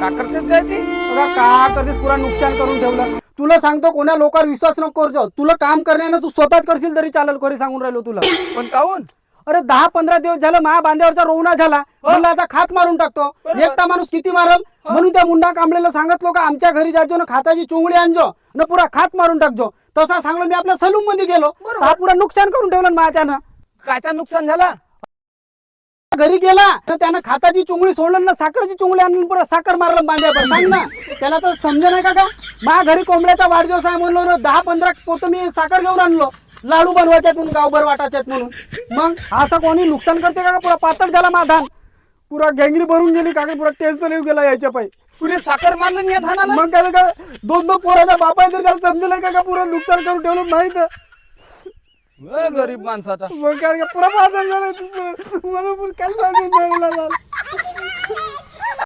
का करतेस काय ती? बघा का करतेस? पुरा नुकसान करून ठेवलं. तुला सांगतो कोणा लोकांवर विश्वास नको करतो तुला काम करण्यानं तू स्वतःच करशील तरी चालेल खरी सांगून राहिलो तुला. पण काहून? अरे दहा पंधरा दिवस झालं माझ्या बांध्यावरचा रोवणा झाला. म्हणलं आता खात मारून टाकतो. एकटा माणूस किती मारल? म्हणून त्या मुंडा कांबळेला सांगितलो का आमच्या घरी जायचो ना खाताची चुंगडी आणजो न पुरा खात मारून टाकजो. तसा सांगलो मी आपल्या सलून मध्ये गेलो. हा पुरा नुकसान करून ठेवलं माझ्या त्यानं. कायचा नुकसान झाला? घरी गेला तर त्यानं खाताची चुंगळी सोडलं ना साखरची चुंगळी आणून पुरा साखर मारलं बांध्यावर सांग ना. त्याला तर समजे नाही का का? माझ्या घरी कोंबड्याचा वाढदिवस आहे म्हणलो ना दहा पंधरा पोत मी साखर घेऊन आणलो. लाडू बनवायच्यात म्हणून गावभर वाटायच्यात म्हणून. मग असं कोणी नुकसान करते का पुरा पातळ झाला माझा धान. पुरा गँगरी भरून गेली का पुरा टेन्शन येऊन गेला याच्या पायी. पुरे साखर मारलं नाही या धानाला? मग काय का दोन दोन पोराचा बापा तर त्याला समजलं का का? पुरा नुकसान करून ठेवलं माहीत? गरीब माणसाचा. पुरा माझा मला पण काय सांगून